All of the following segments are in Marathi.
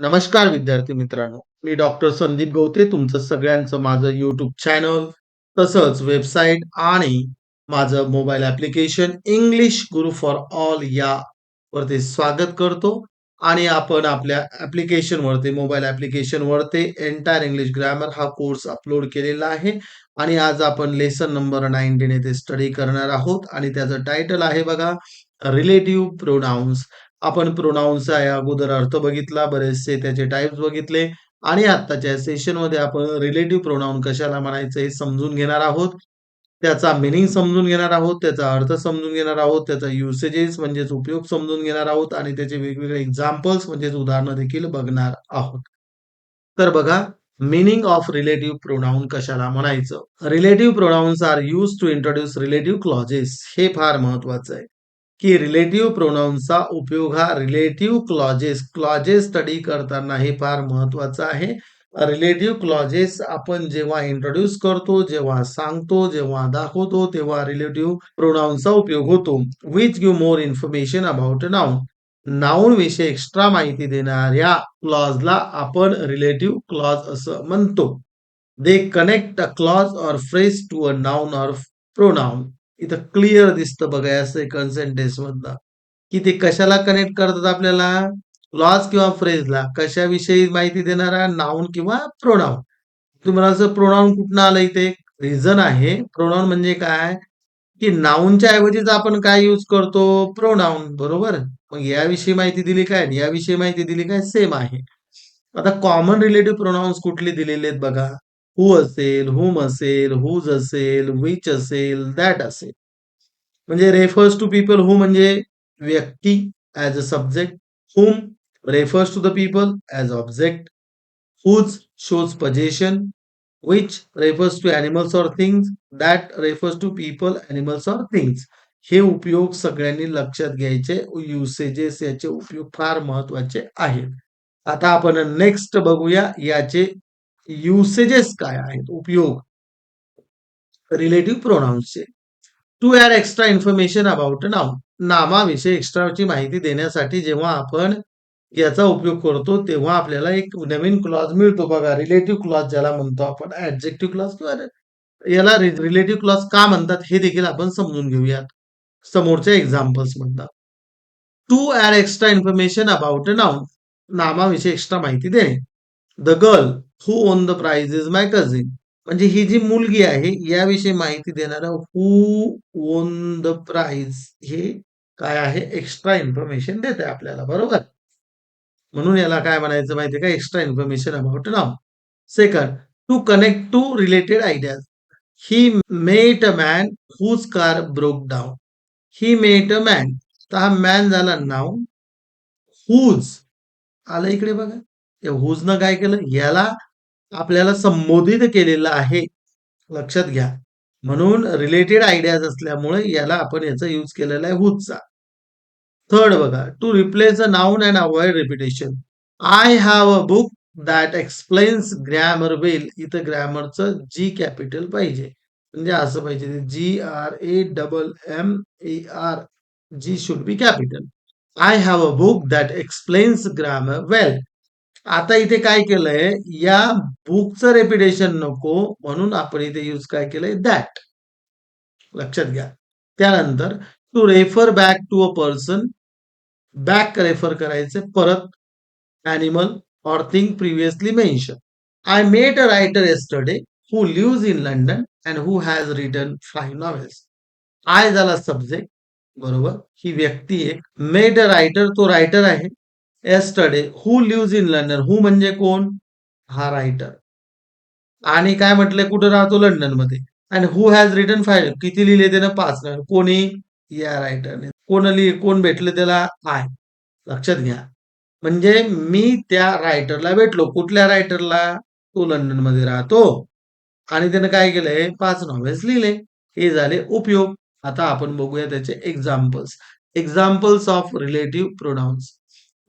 नमस्कार विद्यार्थी मित्रांनो. मी डॉक्टर संदीप गवते तुमचं सगळ्यांचं माझं युट्यूब चॅनल तसंच वेबसाईट आणि माझं mobile application English Guru for all या वरती स्वागत करतो. आणि आपण आपल्या ऍप्लिकेशन वरती मोबाईल ऍप्लिकेशन वरती एंटायर इंग्लिश ग्रॅमर हा कोर्स अपलोड केलेला आहे. आणि आज आपण लेसन नंबर नाईन्टीन येथे स्टडी करणार आहोत. आणि त्याचं टायटल आहे बघा रिलेटिव्ह प्रोनाउन्स आपण प्रोनाऊन्स या अगोदर अर्थ बघितला बरेचसे त्याचे टाइप्स बघितले आणि आत्ताच्या सेशनमध्ये आपण रिलेटिव्ह प्रोनाऊन कशाला म्हणायचं हे समजून घेणार आहोत. त्याचा मिनिंग समजून घेणार आहोत त्याचा अर्थ समजून घेणार आहोत त्याचा युसेजेस म्हणजेच उपयोग समजून घेणार आहोत आणि त्याचे वेगवेगळे एक्झाम्पल्स म्हणजेच उदाहरणं देखील बघणार आहोत. तर बघा मिनिंग ऑफ रिलेटिव्ह प्रोनाऊन कशाला म्हणायचं? Relative pronouns are use to introduce relative clauses हे फार महत्वाचं आहे. की रिलेटिव्ह प्रोनाऊनचा उपयोग हा रिलेटिव्ह क्लॉजेस क्लॉजेस स्टडी करताना हे फार महत्वाचं आहे. रिलेटिव्ह क्लॉजेस आपण जेव्हा इंट्रोड्यूस करतो जेव्हा सांगतो जेव्हा दाखवतो तेव्हा रिलेटिव्ह प्रोनाउन्सचा उपयोग होतो. Which give more information about noun noun विषयी एक्स्ट्रा माहिती देणाऱ्या क्लॉजला आपण रिलेटिव्ह क्लॉज असं म्हणतो. They connect a clause or phrase to a noun or pronoun इथं क्लिअर दिसतं बघा या सेकंड सेंटेन्स मधला की ते कशाला कनेक्ट करतात आपल्याला? क्लॉज किंवा फ्रेजला कशाविषयी माहिती देणारा? नाऊन किंवा प्रोनाउन तुम्हाला असं प्रोनाउन कुठनं आलं इथे? रिझन आहे. प्रोनाउन म्हणजे काय? की नाऊनच्या ऐवजीच आपण काय यूज करतो? प्रोनाउन बरोबर? मग याविषयी माहिती दिली काय? आणि याविषयी माहिती दिली काय? सेम आहे. आता कॉमन रिलेटिव्ह प्रोनाऊन्स कुठले दिलेले आहेत बघा? हु असेल हुम असेल हुज असेल विच असेल दॅट असेल. म्हणजे रेफर्स टू पीपल हु म्हणजे व्यक्ती as a subject whom refers to the people as object whose shows possession which refers to animals or things that refers to people animals or things हे उपयोग सगळ्यांनी लक्षात घ्यायचे युसेजेस याचे उपयोग फार महत्त्वाचे आहेत. आता आपण नेक्स्ट बघूया याचे युसेजेस काय आहेत? उपयोग. Relative प्रोनाउन्सचे to add extra information about नाव नामाविषयी एक्स्ट्राची माहिती देण्यासाठी जेव्हा आपण याचा उपयोग करतो तेव्हा आपल्याला एक नवीन क्लॉज मिळतो बघा. रिलेटिव्ह क्लॉज ज्याला म्हणतो आपण. ऍडजेक्टिव्ह क्लॉज किंवा याला रिलेटिव्ह क्लॉज का म्हणतात हे देखील आपण समजून घेऊयात. समोरच्या एक्झाम्पल्स म्हणतात to add extra information about नाव नामाविषयी एक्स्ट्रा माहिती देणे. The girl who won the prize is my cousin म्हणजे ही जी मुलगी आहे याविषयी माहिती देणारा हु ओन द प्राइज हे काय आहे? एक्स्ट्रा इन्फॉर्मेशन देते आपल्याला बरोबर? म्हणून याला काय म्हणायचं माहितीये का? Extra information about now second to connect two related ideas he met a man whose car broke down he met a man तर हा मॅन झाला नाव हुज आलं इकडे बघा. हुजनं काय केलं? याला आपल्याला संबोधित केलेलं आहे. लक्षात घ्या. म्हणून रिलेटेड आयडियाज असल्यामुळे याला आपण याचा यूज केलेला आहे हुजचा. थर्ड बघा. To replace a noun and avoid repetition I have a book that explains grammar well इथं ग्रॅमरचं जी कॅपिटल पाहिजे. म्हणजे असं पाहिजे. G R A double M A R G should be capital I have a book that explains grammar well आता इथे काय केलंय? या बुकचं रेपिटेशन नको म्हणून आपण इथे यूज काय केलंय? दॅट लक्षात घ्या. त्यानंतर to refer back to a person back refer करायचं परत animal or thing previously mention I met a writer yesterday who lives in London and who has written five novels I झाला सब्जेक्ट बरोबर? ही व्यक्ती एक. मेट अ रायटर तो रायटर आहे. Yesterday who lives in London who म्हणजे कोण? हा रायटर आणि काय म्हटलंय? कुठं राहतो? लंडनमध्ये and who has written five किती लिहिले त्यानं? पाच. कोणी? या रायटरने कोण लिहि कोण भेटले त्याला? आय लक्षात घ्या. म्हणजे मी त्या रायटरला भेटलो. कुठल्या रायटरला तो लंडनमध्ये राहतो. आणि त्यानं काय केलंय? पाच नॉवेल्स लिहिले. हे झाले उपयोग. आता आपण बघूया त्याचे examples examples of relative pronouns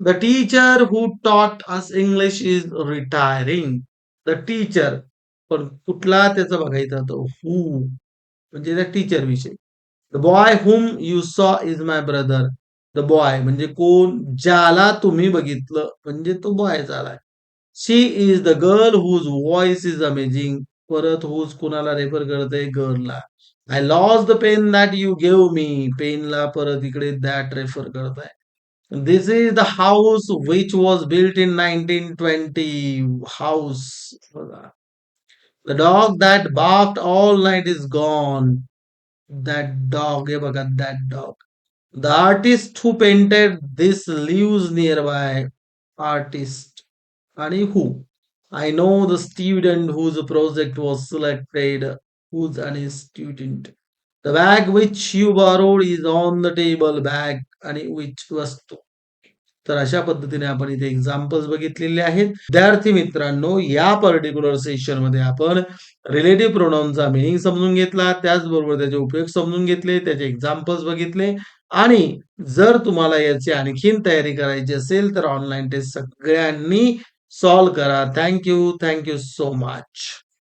the teacher who taught us English is retiring the teacher पण कुठला त्याचा बघायचा तो हू म्हणजे त्या टीचर विषयी the boy whom you saw is my brother the boy म्हणजे कोण? ज्याला तुम्ही बघितलं म्हणजे तो बॉय झालाय. She is the girl whose voice is amazing. परत हुज कुणाला रेफर करते गर्लला. I lost the pen that you gave me. पेनला परत इकडे दॅट रेफर करताय This is the house which was built in 1920. House. The dog that barked all night is gone. That dog, that dog. The artist who painted this lives nearby. Artist. And who? I know the student whose project was selected. Who's an student? The bag which you borrowed is on the table bag आणि विच वस्तू. तर अशा पद्धतीने आपण इथे एक्झाम्पल्स बघितलेले आहेत. विद्यार्थी मित्रांनो, या पर्टिक्युलर सेशनमध्ये आपण रिलेटिव्ह प्रोनाऊनचा मीनिंग समजून घेतला. त्याचबरोबर त्याचे उपयोग समजून घेतले, त्याचे एक्झाम्पल्स बघितले आणि जर तुम्हाला याची आणखीन तयारी करायची असेल, तर ऑनलाईन टेस्ट सगळ्यांनी सॉल्व्ह करा. Thank you. Thank you so much.